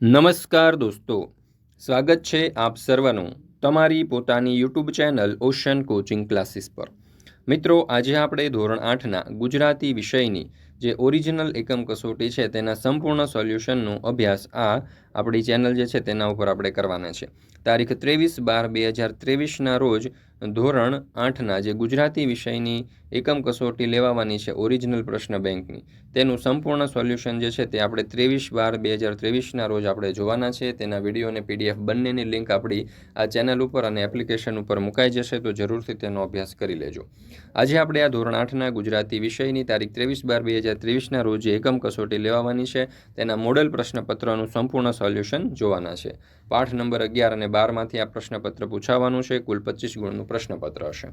નમસ્કાર દોસ્તો, સ્વાગત છે આપ સર્વનું તમારી પોતાની YouTube channel ocean coaching classes પર. મિત્રો, આજે આપણે ધોરણ આઠના ગુજરાતી વિષયની જે ઓરિજિનલ એકમ કસોટી છે તેના સંપૂર્ણ સોલ્યુશનનો અભ્યાસ આ આપણી ચેનલ જે છે તેના ઉપર આપણે કરવાના છે. તારીખ ત્રેવીસ બાર બે હજાર ત્રેવીસના રોજ ધોરણ આઠના જે ગુજરાતી વિષયની એકમ કસોટી લેવાની છે ઓરિજિનલ પ્રશ્ન બેંકની, તેનું સંપૂર્ણ સોલ્યુશન જે છે તે આપણે ત્રેવીસ બાર બે હજાર ત્રેવીસના રોજ આપણે જોવાના છે. તેના વીડિયો અને પીડીએફ બંનેની લિંક આપણી આ ચેનલ ઉપર અને એપ્લિકેશન ઉપર મુકાઈ જશે, તો જરૂરથી તેનો અભ્યાસ કરી લેજો. આજે આપણે આ ધોરણ આઠના ગુજરાતી વિષયની તારીખ ત્રેવીસ બાર બે હજાર ત્રેવીસના રોજ એકમ કસોટી લેવાની છે, તેના મોડલ પ્રશ્નપત્રનું સંપૂર્ણ સોલ્યુશન જોવાના છે. પાઠ નંબર અગિયાર અને બારમાંથી આ પ્રશ્નપત્ર પૂછાવાનું છે, કુલ પચીસ ગુણનું પ્રશ્નપત્ર હશે.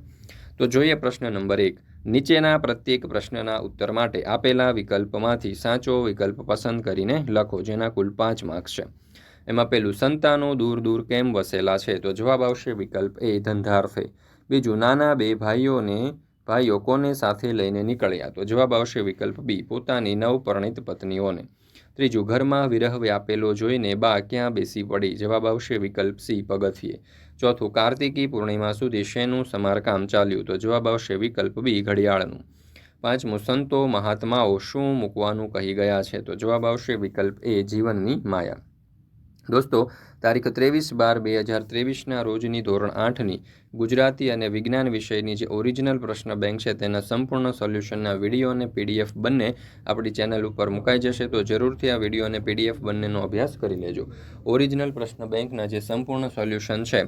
તો જોઈએ પ્રશ્ન નંબર એક. નીચેના પ્રત્યેક પ્રશ્નના ઉત્તર માટે આપેલા વિકલ્પમાંથી સાચો વિકલ્પ પસંદ કરીને લખો, જેના કુલ પાંચ માર્ક્સ છે. એમાં પેલું, સંતાનો દૂર દૂર કેમ વસેલા છે? તો જવાબ આવશે વિકલ્પ એ, ધંધાર્થે. બીજું, નાના બે ભાઈઓને, ભાઈઓ કોને સાથે લઈને નીકળ્યા? તો જવાબ આવશે વિકલ્પ બી, પોતાની નવપરણિત પત્નીઓને. ત્રીજું, ઘરમાં વિરહ વ્યાપેલો જોઈને બા ક્યાં બેસી પડી? જવાબ આવશે વિકલ્પ સી, પગથિયે. ચોથું, કાર્તિકી પૂર્ણિમા સુધી શેનું સમારકામ ચાલ્યું? તો જવાબ આવશે વિકલ્પ બી, ઘડિયાળનું. પાંચમું, સંતો, મહાત્માઓ શું મૂકવાનું કહી ગયા છે? તો જવાબ આવશે વિકલ્પ એ, જીવનની માયા. દોસ્તો તારીખ ત્રેવીસ બાર બે હજાર ત્રેવીસના રોજની ધોરણ આઠની ગુજરાતી અને વિજ્ઞાન વિષયની જે ઓરિજિનલ પ્રશ્ન બેંક છે તેના સંપૂર્ણ સોલ્યુશનના વીડિયો અને પીડીએફ બંને આપણી ચેનલ ઉપર મુકાઈ જશે. તો જરૂરથી આ વીડિયો અને પીડીએફ બંનેનો અભ્યાસ કરી લેજો. ઓરિજિનલ પ્રશ્ન બેંકના જે સંપૂર્ણ સોલ્યુશન છે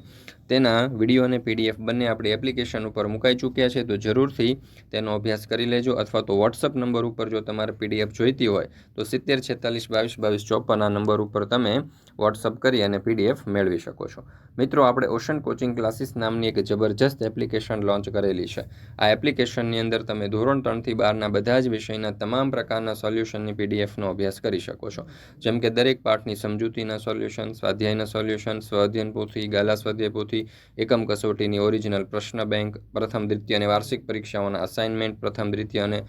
તેના વીડિયો અને પીડીએફ બંને આપણી એપ્લિકેશન ઉપર મુકાઈ ચૂક્યા છે. તો જરૂરથી તેનો અભ્યાસ કરી લેજો અથવા તો વોટ્સઅપ નંબર ઉપર જો તમારે પીડીએફ જોઈતી હોય તો સિત્તેર છેતાલીસ બાવીસ બાવીસ ચોપન આ નંબર ઉપર તમે વોટ્સઅપ કરી અને પીડીએફ મેળવી શકો છો. મિત્રો, આપણે ઓશન કોચિંગ ક્લાસીસ નામની એક જબરજસ્ત એપ્લિકેશન લોન્ચ કરેલી છે. આ એપ્લિકેશનની અંદર તમે ધોરણ ત્રણથી બારના બધા જ વિષયના તમામ પ્રકારના સોલ્યુશનની પીડીએફનો અભ્યાસ કરી શકો છો. જેમ કે દરેક પાઠની સમજૂતીના સોલ્યુશન, સ્વાધ્યાયના સોલ્યુશન, સ્વાધ્યન પોથી, ગાલા સ્વાધ્યાય પોથી, એકમ કસોટીની ઓરિજિનલ પ્રશ્ન બેંક, પ્રથમ દ્વિતીય અને વાર્ષિક પરીક્ષાઓના અસાઇનમેન્ટ પ્રથમ દ્વિતીય અને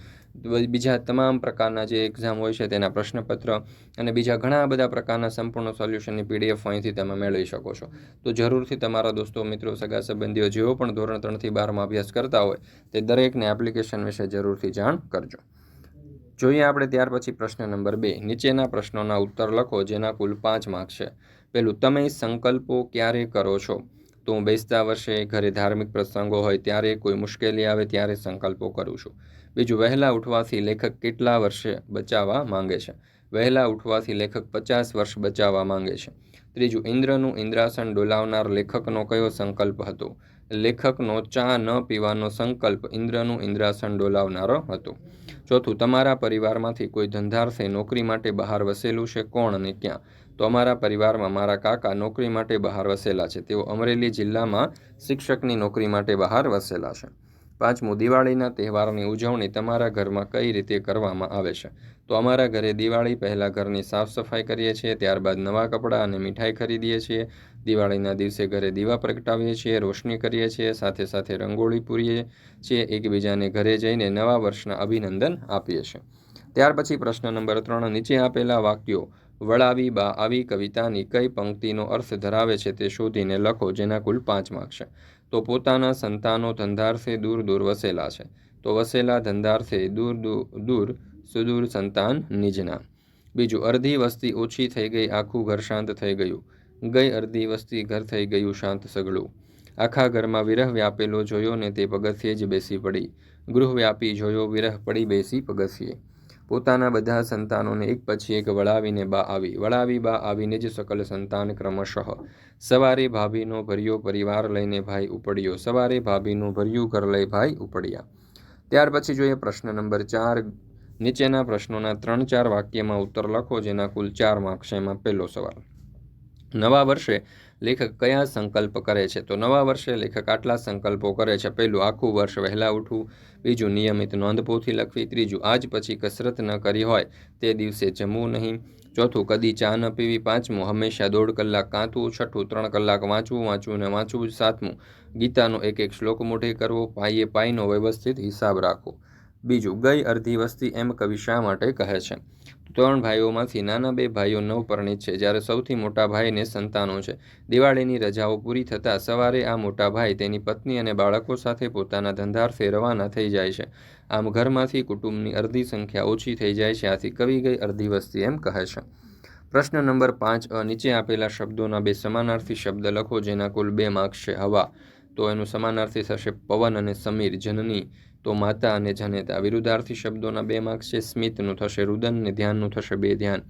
બીજા તમામ પ્રકારના જે એક્ઝામ હોય છે તેના પ્રશ્નપત્ર અને બીજા ઘણા બધા પ્રકારના સંપૂર્ણ સોલ્યુશનની પીડીએફ અહીંથી તમે મેળવી શકો છો. તો જરૂરથી તમારા દોસ્તો, મિત્રો, સગા સંબંધીઓ જેઓ પણ ધોરણ ત્રણથી બારમાં અભ્યાસ કરતા હોય, તે દરેકને એપ્લિકેશન વિશે જરૂરથી જાણ કરજો. જોઈએ આપણે ત્યાર પછી પ્રશ્ન નંબર બે. નીચેના પ્રશ્નોના ઉત્તર લખો, જેના કુલ પાંચ માર્ક છે. પેલું તમે સંકલ્પો ક્યારે કરો છો? તો હું બેસતા વર્ષે ઘરે ધાર્મિક પ્રસંગો હોય, ત્યારે કોઈ મુશ્કેલી આવે ત્યારે સંકલ્પો કરું છું. બીજું, વહેલા ઉઠવાથી લેખક કેટલા વર્ષે બચાવવા માંગે છે? વહેલા ઉઠવાથી લેખક પચાસ વર્ષ બચાવવા માંગે છે. ત્રીજું, ઇન્દ્રનું ઇન્દ્રાસન ડોલાવનાર લેખકનો કયો સંકલ્પ હતો? લેખકનો ચા ન પીવાનો સંકલ્પ ઇન્દ્રનું ઇન્દ્રાસન ડોલાવનારો હતો. ચોથું, તમારા પરિવારમાંથી કોઈ ધંધાર્થે નોકરી માટે બહાર વસેલું છે? કોણ અને ક્યાં? તો અમારા પરિવારમાં મારા કાકા નોકરી માટે બહાર વસેલા છે. તેઓ અમરેલી જિલ્લામાં શિક્ષકની નોકરી માટે બહાર વસેલા છે. પાંચમું, દિવાળીના તહેવારની ઉજવણી તમારા ઘરમાં કઈ રીતે કરવામાં આવે છે? તો અમારા ઘરે દિવાળી પહેલાં ઘરની સાફ સફાઈ કરીએ છીએ, ત્યારબાદ નવા કપડાં અને મીઠાઈ ખરીદીએ છીએ. દિવાળીના દિવસે ઘરે દીવા પ્રગટાવીએ છીએ, રોશની કરીએ છીએ, સાથે સાથે રંગોળી પૂરીએ છીએ, એકબીજાને ઘરે જઈને નવા વર્ષના અભિનંદન આપીએ છીએ. ત્યાર પછી પ્રશ્ન નંબર ત્રણ, નીચે આપેલા વાક્યો, વળાવી બા આવી કવિતાની કઈ પંક્તિનો અર્થ ધરાવે છે તે શોધીને લખો, જેના કુલ પાંચ માર્ક છે. તો પોતાના સંતાનો ધંધાર્થે દૂર દૂર વસેલા છે. તો વસેલા ધંધાર્થે દૂર દૂર સુદૂર સંતાન નિજના. બીજું, અડધી વસ્તી ઓછી થઈ ગઈ, આખું ઘર શાંત થઈ ગયું. ગઈ અડધી વસ્તી ઘર થઈ ગયું શાંત સગળું. આખા ઘરમાં વિરહ વ્યાપેલો જોયો ને તે પગથિયે જ બેસી પડી. ગૃહ વ્યાપી જોયો વિરહ પડી બેસી પગથિયે. પોતાના બધા સંતાનોને એક પછી એક વળાવીને બા આવી. વળાવી બા આવીને જ સકલ સંતાન ક્રમશઃ. સવારે ભાભીનો ભર્યો પરિવાર લઈને ભાઈ ઉપડ્યો. સવારે ભાભીનું ભર્યું ઘર લઈ ભાઈ ઉપડ્યા. ત્યાર પછી જોઈએ પ્રશ્ન નંબર ચાર. નીચેના પ્રશ્નોના ત્રણ ચાર વાક્યમાં ઉત્તર લખો, જેના કુલ ચાર માર્ક્સ એમાં પહેલો સવાલ. નવા વર્ષે લેખક કયા સંકલ્પ કરે છે? તો નવા વર્ષે લેખક આટલા સંકલ્પો કરે છે. પહેલું, આખું વર્ષ વહેલા ઉઠવું. બીજું, નિયમિત નોંધપોથી લખવી. ત્રીજું, આજ પછી કસરત ન કરી હોય, તે દિવસે જમવું નહીં. ચોથું, કદી ચા ન પીવી. પાંચમું, હંમેશા દોઢ કલાક કાંતવું. છઠ્ઠું, ત્રણ કલાક વાંચવું. વાંચવું ને વાંચવું સાતમું. ગીતાનો એક એક શ્લોક મોઢે કરવો. પાઈએ પાઈનો વ્યવસ્થિત હિસાબ રાખવો. બીજું, ગઈ અર્ધી વસ્તી એમ કવિ શા માટે કહે છે? ત્રણ ભાઈઓમાંથી નાના બે ભાઈઓ નવપરણિત છે, જ્યારે સૌથી મોટા ભાઈને સંતાનો છે. દિવાળીની રજાઓ પૂરી થતાં સવારે આ મોટા ભાઈ તેની પત્ની અને બાળકો સાથે પોતાના ધંધાર્થે રવાના થઈ જાય છે. આમ ઘરમાંથી કુટુંબની અડધી સંખ્યા ઓછી થઈ જાય છે, આથી કવિ ગઈ અડધી વસ્તી એમ કહે છે. પ્રશ્ન નંબર પાંચ, અ, નીચે આપેલા શબ્દોના બે સમાનાર્થી શબ્દ લખો જેના કુલ બે માર્ક્સ છે, હવા. તો એનું સમાનાર્થી થશે પવન અને સમીર, જનની તો માતા અને જનેતા વિરુદ્ધાર્થી શબ્દોના બે માર્ક્સ છે. સ્મિતનું થશે રુદન ને ધ્યાનનું થશે બે ધ્યાન.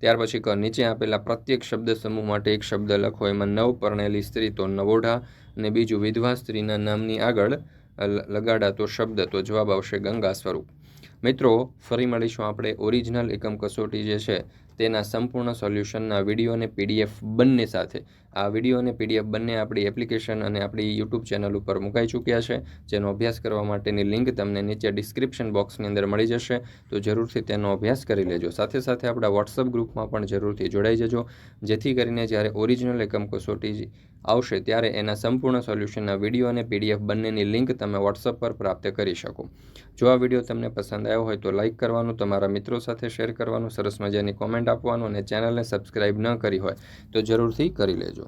ત્યાર પછી ક, નીચે આપેલા પ્રત્યેક શબ્દ સમૂહ માટે એક શબ્દ લખો. એમાં નવ પરણેલી સ્ત્રી તો નવોઢા અને બીજું વિધવા સ્ત્રીના નામની આગળ લગાડાતો શબ્દ તો જવાબ આવશે ગંગા સ્વરૂપ. મિત્રો, ફરી મળીશું આપણે ઓરિજિનલ એકમ કસોટી જે છે તેના સંપૂર્ણ સોલ્યુશનના વીડિયો અને પીડીએફ બંને સાથે. આ વીડિયો અને પીડીએફ બંને આપણી એપ્લિકેશન અને આપણી યુટ્યુબ ચેનલ ઉપર મુકાઈ ચૂક્યા છે. જેનો અભ્યાસ કરવા માટેની લિંક તમને નીચે ડિસ્ક્રિપ્શન બોક્સની અંદર મળી જશે. તો જરૂરથી તેનો અભ્યાસ કરી લેજો. સાથે સાથે આપણા વોટ્સઅપ ગ્રુપમાં પણ જરૂરથી જોડાઈ જજો. જેથી કરીને જ્યારે ઓરિજિનલ એકમ કસોટી આવશે, ત્યારે એના સંપૂર્ણ સોલ્યુશનના વીડિયો અને પીડીએફ બંનેની લિંક તમે વોટ્સઅપ પર પ્રાપ્ત કરી શકો. જો આ વીડિયો તમને પસંદ આવ્યો હોય તો લાઇક કરવાનું, તમારા મિત્રો સાથે શેર કરવાનું, સરસ મજાની કોમેન્ટ આપવાનું અને ચેનલને સબસ્ક્રાઇબ ન કરી હોય તો જરૂરથી કરી લેજો.